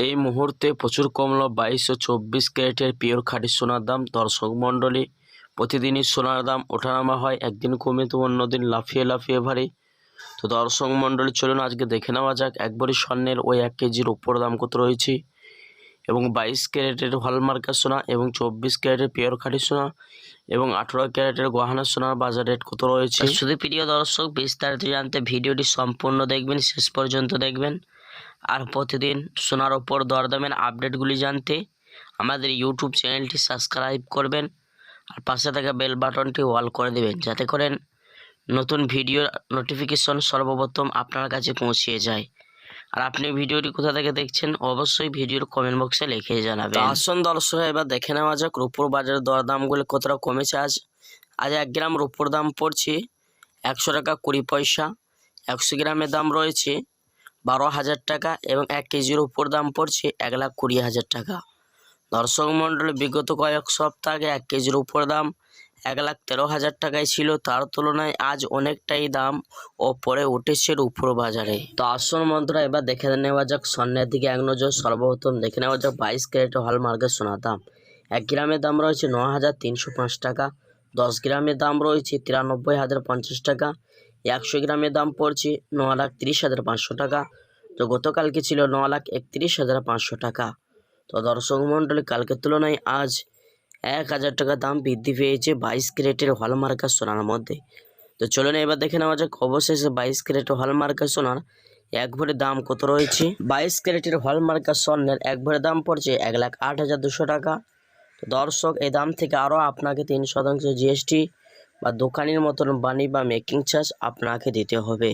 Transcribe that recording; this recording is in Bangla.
এই মুহূর্তে প্রচুর কমলো বাইশ ও চব্বিশ ক্যারেটের পিওর খাঁটি সোনার দাম। দর্শক মণ্ডলী, প্রতিদিনই সোনার দাম ওঠানামা হয়, একদিন কমে তো অন্যদিন লাফিয়ে লাফিয়ে ভারী। তো দর্শক মণ্ডলী, চলুন আজকে দেখে নেওয়া যাক, একবারই স্বর্ণের ওই এক কেজির উপর দাম কত রয়েছে এবং বাইশ ক্যারেটের হলমার্কার সোনা এবং চব্বিশ ক্যারেটের পিওর খাঁটি সোনা এবং আঠেরো ক্যারেটের গহানা সোনার বাজার রেট কত রয়েছে? শুধু প্রিয় দর্শক, বিস্তারিত জানতে ভিডিওটি সম্পূর্ণ দেখবেন, শেষ পর্যন্ত দেখবেন। আর প্রতিদিন সোনার ওপর দরদামের আপডেটগুলি জানতে আমাদের ইউটিউব চ্যানেলটি সাবস্ক্রাইব করবেন আর পাশে থাকা বেল বাটনটি অল করে দেবেন, যাতে করেন নতুন ভিডিও নোটিফিকেশন সর্বপ্রথম আপনার কাছে পৌঁছিয়ে যায়। আর আপনি ভিডিওটি কোথা থেকে দেখছেন, অবশ্যই ভিডিওর কমেন্ট বক্সে লিখে জানাবেন। আসুন দর্শক, এবার দেখে নেওয়া যাক রূপোর বাজারের দরদামগুলি কতটা কমেছে আজ। আজ এক গ্রাম রূপোর দাম পড়ছে একশো টাকা কুড়ি পয়সা, একশো গ্রামের দাম রয়েছে বারো হাজার টাকা এবং এক কেজির উপর দাম পড়ছে এক লাখ কুড়ি হাজার টাকা। দর্শক মণ্ডলী, বিগত কয়েক সপ্তাহ আগে এক কেজির উপর দাম এক লাখ তেরো হাজার টাকায় ছিল। তার তুলনায় আজ অনেকটাই দাম ও পরে উঠেছে রূপোর বাজারে তো আসল মন্ত্রা এবার দেখে নেওয়া যাক স্বর্ণের দিকে এক নজর, সর্বপ্রথম দেখে নেওয়া যাক বাইশ ক্যারেট হলমার্কের সোনার দাম। এক গ্রামের দাম রয়েছে ন হাজার তিনশো পাঁচ টাকা, দশ গ্রামের দাম রয়েছে তিরানব্বই হাজার পঞ্চাশ টাকা একশো গ্রামের দাম পড়ছে ন লাখ তিরিশ হাজার পাঁচশো টাকা। তো গতকালকে ছিল ন লাখ একত্রিশ হাজার পাঁচশো টাকা। তো দর্শক মণ্ডলী, কালকের তুলনায় আজ এক হাজার টাকা দাম বৃদ্ধি পেয়েছে বাইশ ক্যারেটের হলমার্কার সোনার মধ্যে। তো চলুন এবার দেখে নেওয়া যাক, অবশেষে বাইশ ক্যারেটের হলমার্কার সোনার এক ভরি দাম কত রয়েছে? বাইশ ক্যারেটের হলমার্কার স্বর্ণের এক ভরি দাম পড়ছে এক লাখ আট হাজার দুশো টাকা। তো দর্শক এই দাম থেকে আরও আপনাকে তিন শতাংশ জিএসটি বা দোকানের মতন বানি বা মেকিং চার্জ আপনাকে দিতে হবে।